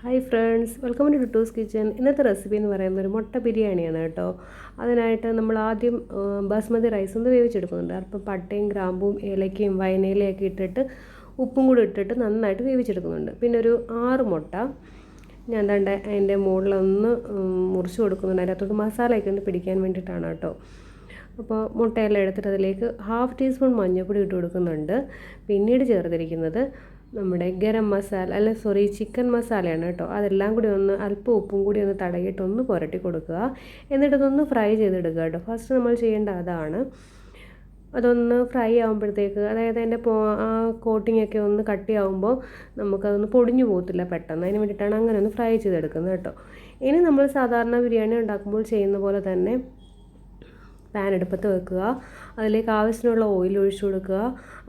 Hi friends welcome to Tuttu's kitchen ഇന്നത്തെ recipe എന്ന് പറയുന്നത് ഒരു മുട്ട ബിരിയാണിയാണ് കേട്ടോ. അതിനായിട്ട് നമ്മൾ ആദ്യം ബസ്മതി റൈസ് ഒന്ന് വേവിച്ചെടുക്കുന്നുണ്ട്. അപ്പം പട്ടയും ഗ്രാമ്പും ഏലക്കയും വയനയിലയൊക്കെ ഇട്ടിട്ട് ഉപ്പും കൂടി ഇട്ടിട്ട് നന്നായിട്ട് വേവിച്ചെടുക്കുന്നുണ്ട്. പിന്നെ ഒരു ആറ് മുട്ട ഞാൻ തണ്ട അതിന്റെ മുകളിലൊന്ന് മുറിച്ച് കൊടുക്കുന്നുണ്ട്. അതിനകത്തോട്ട് മസാലയൊക്കെ ഒന്ന് പിടിക്കാൻ വേണ്ടിയിട്ടാണ് കേട്ടോ. അപ്പോൾ മുട്ടയെല്ലാം എടുത്തിട്ട് അതിലേക്ക് ഹാഫ് ടീസ്പൂൺ മഞ്ഞൾപ്പൊടി ഇട്ട് കൊടുക്കുന്നുണ്ട്. പിന്നീട് ചേർത്തിരിക്കുന്നത് നമ്മുടെ ഗരം മസാല അല്ല സോറി ചിക്കൻ മസാലയാണ് കേട്ടോ. അതെല്ലാം കൂടി ഒന്ന് അല്പം ഉപ്പും കൂടി ഒന്ന് തടയിട്ട് ഒന്ന് പുരട്ടി കൊടുക്കുക. എന്നിട്ട് ഇതൊന്ന് ഫ്രൈ ചെയ്തെടുക്കുക കേട്ടോ. ഫസ്റ്റ് നമ്മൾ ചെയ്യേണ്ട അതാണ്. അതൊന്ന് ഫ്രൈ ആകുമ്പോഴത്തേക്ക് അതായത് അതിന്റെ പോ ആ കോട്ടിംഗ് ഒക്കെ ഒന്ന് കട്ടിയാവുമ്പോൾ നമുക്കതൊന്ന് പൊടിഞ്ഞു പോകത്തില്ല പെട്ടെന്ന്. അതിന് വേണ്ടിയിട്ടാണ് അങ്ങനെ ഒന്ന് ഫ്രൈ ചെയ്തെടുക്കുന്നത് കേട്ടോ. ഇനി നമ്മൾ സാധാരണ ബിരിയാണി ഉണ്ടാക്കുമ്പോൾ ചെയ്യുന്ന പോലെ തന്നെ പാൻ അടുപ്പത്ത് വെക്കുക. അതിലേക്ക് ആവശ്യത്തിനുള്ള ഓയിൽ ഒഴിച്ചു കൊടുക്കുക.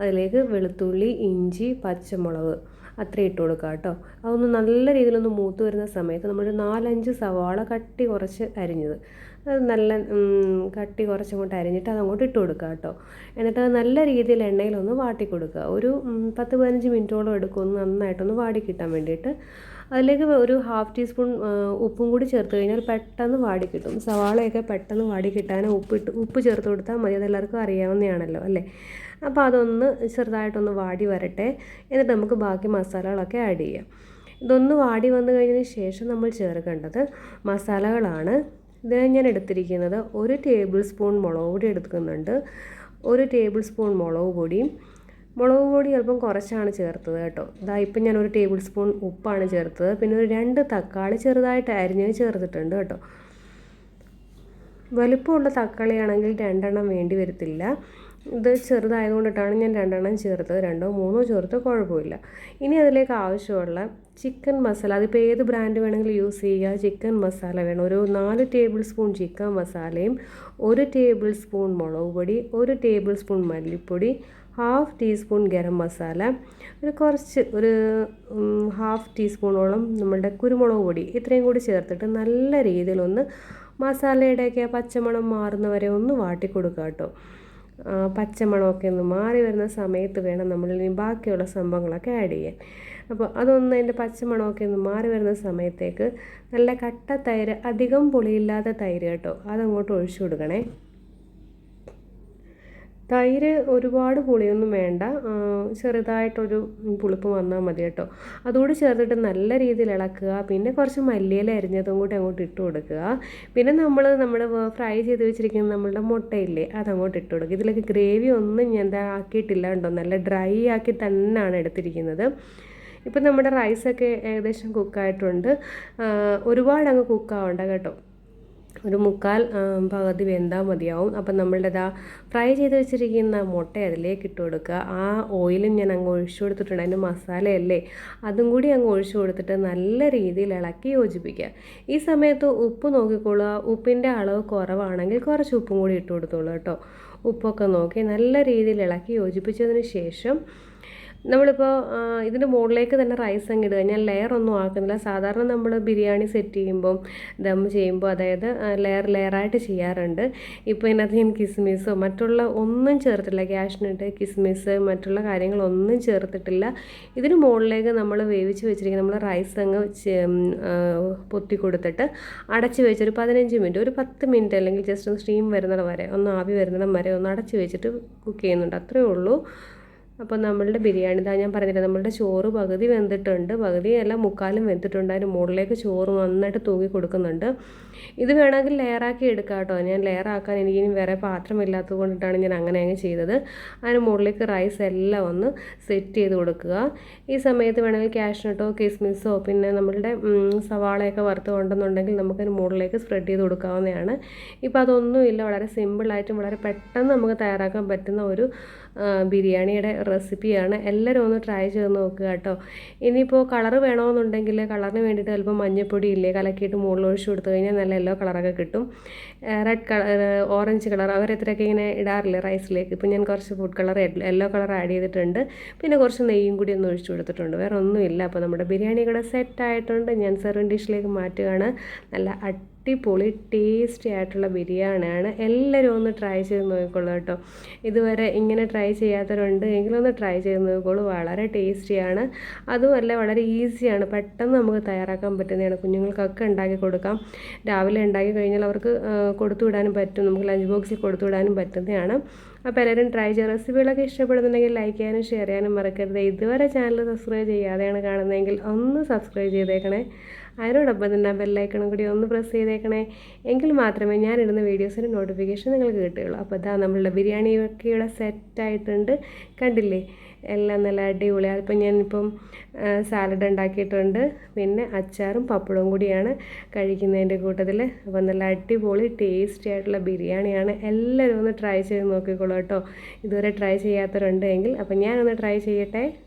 അതിലേക്ക് വെളുത്തുള്ളി ഇഞ്ചി പച്ചമുളക് അത്ര ഇട്ട് കൊടുക്കുക കേട്ടോ. അതൊന്ന് നല്ല രീതിയിലൊന്ന് മൂത്ത് വരുന്ന സമയത്ത് നമ്മളൊരു നാലഞ്ച് സവാള കട്ടി കുറച്ച് അരിഞ്ഞത്. അത് നല്ല കട്ടി കുറച്ചങ്ങോട്ട് അരിഞ്ഞിട്ട് അതങ്ങോട്ട് ഇട്ട് കൊടുക്കുക കേട്ടോ. എന്നിട്ട് അത് നല്ല രീതിയിൽ എണ്ണയിലൊന്ന് വാട്ടി കൊടുക്കുക. ഒരു പത്ത് പതിനഞ്ച് മിനിറ്റോളം എടുക്കും. ഒന്ന് നന്നായിട്ടൊന്ന് വാടി കിട്ടാൻ വേണ്ടിയിട്ട്. അതിലേക്ക് ഒരു ഹാഫ് ടീസ്പൂൺ ഉപ്പും കൂടി ചേർത്ത് കഴിഞ്ഞാൽ പെട്ടെന്ന് വാടി കിട്ടും. സവാളയൊക്കെ പെട്ടെന്ന് വാടി കിട്ടാൻ ഉപ്പിട്ട് ഉപ്പ് ചേർത്ത് കൊടുത്താൽ മതി. അതെല്ലാവർക്കും അറിയാവുന്നതാണല്ലോ അല്ലേ? അപ്പോൾ അതൊന്ന് ചെറുതായിട്ടൊന്ന് വാടി വരട്ടെ. എന്നിട്ട് നമുക്ക് ബാക്കി മസാലകളൊക്കെ ആഡ് ചെയ്യാം. ഇതൊന്ന് വാടി വന്നു കഴിഞ്ഞതിന് ശേഷം നമ്മൾ ചേർക്കേണ്ടത് മസാലകളാണ്. ഇതിനായി ഞാൻ എടുത്തിരിക്കുന്നത് ഒരു ടേബിൾ സ്പൂൺ മുളക് പൊടി എടുക്കുന്നുണ്ട്. ഒരു ടേബിൾ സ്പൂൺ മുളക് പൊടിയും മുളക് പൊടി അല്പം കുറച്ചാണ് ചേർത്തത് കേട്ടോ. ഇതാ ഇപ്പം ഞാൻ ഒരു ടേബിൾ സ്പൂൺ ഉപ്പാണ് ചേർത്തത്. പിന്നെ ഒരു രണ്ട് തക്കാളി ചെറുതായിട്ട് അരിഞ്ഞത് ചേർത്തിട്ടുണ്ട് കേട്ടോ. വലുപ്പമുള്ള തക്കാളിയാണെങ്കിൽ രണ്ടെണ്ണം വേണ്ടി വരത്തില്ല. ഇത് ചെറുതായതുകൊണ്ടിട്ടാണ് ഞാൻ രണ്ടെണ്ണം ചേർത്തത്. രണ്ടോ മൂന്നോ ചേർത്ത് കുഴപ്പമില്ല. ഇനി അതിലേക്ക് ആവശ്യമുള്ള ചിക്കൻ മസാല അതിപ്പോൾ ഏത് ബ്രാൻഡ് വേണമെങ്കിലും യൂസ് ചെയ്യുക. ചിക്കൻ മസാല വേണം. ഒരു നാല് ടേബിൾ സ്പൂൺ ചിക്കൻ മസാലയും ഒരു ടേബിൾ സ്പൂൺ മുളക് പൊടി ഒരു ടേബിൾ സ്പൂൺ മല്ലിപ്പൊടി ഹാഫ് ടീസ്പൂൺ ഗരം മസാല ഒരു കുറച്ച് ഒരു ഹാഫ് ടീസ്പൂണോളം നമ്മളുടെ കുരുമുളക് പൊടി ഇത്രയും കൂടി ചേർത്തിട്ട് നല്ല രീതിയിലൊന്ന് മസാലയുടെയൊക്കെ പച്ചമണം മാറുന്നവരെ ഒന്ന് വാട്ടി കേട്ടോ. പച്ചമണമൊക്കെ ഒന്ന് മാറി വരുന്ന സമയത്ത് വേണം നമ്മൾ ഇനി ബാക്കിയുള്ള സംഭവങ്ങളൊക്കെ ആഡ് ചെയ്യാൻ. അപ്പോൾ അതൊന്ന് അതിന്റെ പച്ചമണമൊക്കെ ഒന്ന് മാറി വരുന്ന സമയത്തേക്ക് നല്ല കട്ട തൈര് അധികം പുളിയില്ലാത്ത തൈര് കേട്ടോ അതങ്ങോട്ട് ഒഴിച്ചു കൊടുക്കണേ. തൈര് ഒരുപാട് പുളിയൊന്നും വേണ്ട. ചെറുതായിട്ടൊരു പുളിപ്പ് വന്നാൽ മതി കേട്ടോ. അതുകൂടി ചേർത്തിട്ട് നല്ല രീതിയിൽ ഇളക്കുക. പിന്നെ കുറച്ച് മല്ലിയില അരിഞ്ഞതും കൂടി അങ്ങോട്ട് ഇട്ട് കൊടുക്കുക. പിന്നെ നമ്മൾ നമ്മൾ ഫ്രൈ ചെയ്ത് വെച്ചിരിക്കുന്ന നമ്മളുടെ മുട്ടയില്ലേ അതങ്ങോട്ട് ഇട്ട് കൊടുക്കുക. ഇതിലേക്ക് ഗ്രേവി ഒന്നും ഞാൻ എന്താ ആക്കിയിട്ടില്ല കേട്ടോ നല്ല ഡ്രൈ ആക്കി തന്നെയാണ് എടുത്തിരിക്കുന്നത്. ഇപ്പം നമ്മുടെ റൈസൊക്കെ ഏകദേശം കുക്കായിട്ടുണ്ട്. ഒരുപാട് അങ്ങ് കുക്കാവണ്ട കേട്ടോ. ഒരു മുക്കാൽ പകുതി വെന്താൽ മതിയാവും. അപ്പം നമ്മളുടെ ആ ഫ്രൈ ചെയ്ത് വെച്ചിരിക്കുന്ന മുട്ട അതിലേക്ക് ഇട്ട് കൊടുക്കുക. ആ ഓയിലും ഞാൻ അങ്ങ് ഒഴിച്ചു കൊടുത്തിട്ടുണ്ട്. അതിന്റെ മസാലയല്ലേ? അതും കൂടി അങ്ങ് ഒഴിച്ചു കൊടുത്തിട്ട് നല്ല രീതിയിൽ ഇളക്കി യോജിപ്പിക്കുക. ഈ സമയത്ത് ഉപ്പ് നോക്കിക്കൊള്ളുക ഉപ്പിന്റെ അളവ് കുറവാണെങ്കിൽ കുറച്ച് ഉപ്പും കൂടി ഇട്ട് കൊടുത്തോളൂ കേട്ടോ. ഉപ്പൊക്കെ നോക്കി നല്ല രീതിയിൽ ഇളക്കി യോജിപ്പിച്ചതിന് ശേഷം നമ്മളിപ്പോൾ ഇതിന്റെ മുകളിലേക്ക് തന്നെ റൈസ് അങ്ങ് ഇടുക. ഞാൻ ലെയർ ഒന്നും ആക്കുന്നില്ല. സാധാരണ നമ്മൾ ബിരിയാണി സെറ്റ് ചെയ്യുമ്പം ദം ചെയ്യുമ്പോൾ അതായത് ലെയർ ലെയറായിട്ട് ചെയ്യാറുണ്ട്. ഇപ്പോൾ ഇതിനകത്ത് ഞാൻ കിസ്മിസോ മറ്റുള്ള ഒന്നും ചേർത്തിട്ടില്ല. ക്യാഷ്നട്ട് കിസ്മിസ് മറ്റുള്ള കാര്യങ്ങളൊന്നും ചേർത്തിട്ടില്ല. ഇതിന് മുകളിലേക്ക് നമ്മൾ വേവിച്ച് വെച്ചിരിക്കുന്ന നമ്മൾ റൈസ് അങ്ങ് പൊത്തി കൊടുത്തിട്ട് അടച്ച് വെച്ചൊരു പതിനഞ്ച് മിനിറ്റ് ഒരു പത്ത് മിനിറ്റ് അല്ലെങ്കിൽ ജസ്റ്റ് ഒന്ന് സ്റ്റീം വരുന്നിടം വരെ ഒന്ന് ആവി വരുന്നിടം വരെ ഒന്ന് അടച്ച് വെച്ചിട്ട് കുക്ക് ചെയ്യുന്നുണ്ട്. അത്രയേ ഉള്ളൂ. അപ്പോൾ നമ്മളുടെ ബിരിയാണി ഇതാ ഞാൻ പറഞ്ഞില്ല നമ്മളുടെ ചോറ് പകുതി വെന്തിട്ടുണ്ട് പകുതി അല്ല മുക്കാലും വെന്തിട്ടുണ്ട്. അതിന് മുകളിലേക്ക് ചോറ് നന്നായിട്ട് തൂക്കി കൊടുക്കുന്നുണ്ട്. ഇത് വേണമെങ്കിൽ ലെയറാക്കി എടുക്കാം കേട്ടോ. ഞാൻ ലെയറാക്കാൻ എനിക്ക് ഇനി വേറെ പാത്രമില്ലാത്തത് കൊണ്ടിട്ടാണ് ഞാൻ അങ്ങനെ അങ്ങ് ചെയ്തത്. അതിന് മുകളിലേക്ക് റൈസ് എല്ലാം ഒന്ന് സെറ്റ് ചെയ്ത് കൊടുക്കുക. ഈ സമയത്ത് വേണമെങ്കിൽ കാഷ്നട്ടോ കിസ്മിസോ പിന്നെ നമ്മളുടെ സവാളയൊക്കെ വറുത്ത് കൊണ്ടെന്നുണ്ടെങ്കിൽ നമുക്കതിന് മുകളിലേക്ക് സ്പ്രെഡ് ചെയ്ത് കൊടുക്കാവുന്നതാണ്. ഇപ്പോൾ അതൊന്നുമില്ല. വളരെ സിമ്പിളായിട്ടും വളരെ പെട്ടെന്ന് നമുക്ക് തയ്യാറാക്കാൻ പറ്റുന്ന ഒരു ബിരിയാണിയുടെ റെസിപ്പിയാണ്. എല്ലാവരും ഒന്ന് ട്രൈ ചെയ്ത് നോക്കുക കേട്ടോ. ഇനിയിപ്പോൾ കളർ വേണമെന്നുണ്ടെങ്കിൽ കളറിന് വേണ്ടിയിട്ട് അല്പം മഞ്ഞപ്പൊടി ഇല്ലേ കലക്കിയിട്ട് മുകളിൽ ഒഴിച്ച് കൊടുത്തു കഴിഞ്ഞാൽ നല്ല യെല്ലോ കളറൊക്കെ കിട്ടും. റെഡ് കളർ ഓറഞ്ച് കളർ അവരെത്രയൊക്കെ ഇങ്ങനെ ഇടാറില്ലേ റൈസിലേക്ക് ഇപ്പം ഞാൻ കുറച്ച് food colour yellow colour add ചെയ്തിട്ടുണ്ട്. പിന്നെ കുറച്ച് നെയ്യും കൂടി ഒന്ന് ഒഴിച്ചു കൊടുത്തിട്ടുണ്ട്. വേറെ ഒന്നുമില്ല. അപ്പോൾ നമ്മുടെ ബിരിയാണി കൂടെ സെറ്റ് ആയിട്ടുണ്ട്. ഞാൻ സെർവിങ് ഡിഷിലേക്ക് മാറ്റുകയാണ്. നല്ല അടിപൊളി ടേസ്റ്റി ആയിട്ടുള്ള ബിരിയാണിയാണ്. എല്ലാവരും ഒന്ന് ട്രൈ ചെയ്ത് നോക്കിക്കോളൂ കേട്ടോ. ഇതുവരെ ഇങ്ങനെ ട്രൈ ചെയ്യാത്തവരുണ്ട് എങ്കിലൊന്ന് ട്രൈ ചെയ്ത് നോക്കിക്കോളൂ. വളരെ ടേസ്റ്റിയാണ് അതുമല്ല വളരെ ഈസിയാണ് പെട്ടെന്ന് നമുക്ക് തയ്യാറാക്കാൻ പറ്റുന്നതാണ്. കുഞ്ഞുങ്ങൾക്കൊക്കെ ഉണ്ടാക്കി കൊടുക്കാം. രാവിലെ ഉണ്ടാക്കി കഴിഞ്ഞാൽ അവർക്ക് കൊടുത്തു വിടാനും പറ്റും. നമുക്ക് ലഞ്ച് ബോക്സിൽ കൊടുത്തു വിടാനും പറ്റുന്നതാണ്. അപ്പോൾ എല്ലാവരും ട്രൈ ചെയ്യുക. റെസിപ്പികളൊക്കെ ഇഷ്ടപ്പെടുന്നുണ്ടെങ്കിൽ ലൈക്ക് ചെയ്യാനും ഷെയർ ചെയ്യാനും മറക്കരുത്. ഇതുവരെ ചാനൽ സബ്സ്ക്രൈബ് ചെയ്യാതെയാണ് കാണുന്നതെങ്കിൽ ഒന്ന് സബ്സ്ക്രൈബ് ചെയ്തേക്കണേ. അതിനോടൊപ്പം തന്നെ ബെല്ലൈക്കണം കൂടി ഒന്ന് പ്രസ് ചെയ്തേക്കണേ. എങ്കിൽ മാത്രമേ ഞാൻ ഇടുന്ന വീഡിയോസിന്റെ നോട്ടിഫിക്കേഷൻ നിങ്ങൾക്ക് കിട്ടുകയുള്ളൂ. അപ്പോൾ ഇതാ നമ്മളുടെ ബിരിയാണി ഒക്കെ ഇവിടെ സെറ്റായിട്ടുണ്ട് കണ്ടില്ലേ? എല്ലാം നല്ല അടിപൊളി. അതിപ്പോൾ ഞാനിപ്പം സാലഡ് ഉണ്ടാക്കിയിട്ടുണ്ട്. പിന്നെ അച്ചാറും പപ്പടവും കൂടിയാണ് കഴിക്കുന്നതിന്റെ കൂട്ടത്തിൽ അപ്പോൾ നല്ല അടിപൊളി ടേസ്റ്റി ആയിട്ടുള്ള ബിരിയാണിയാണ്. എല്ലാവരും ഒന്ന് ട്രൈ ചെയ്ത് നോക്കിക്കോളൂ കേട്ടോ. ഇതുവരെ ട്രൈ ചെയ്യാത്തവരുണ്ടെങ്കിൽ അപ്പം ഞാനൊന്ന് ട്രൈ ചെയ്യട്ടെ.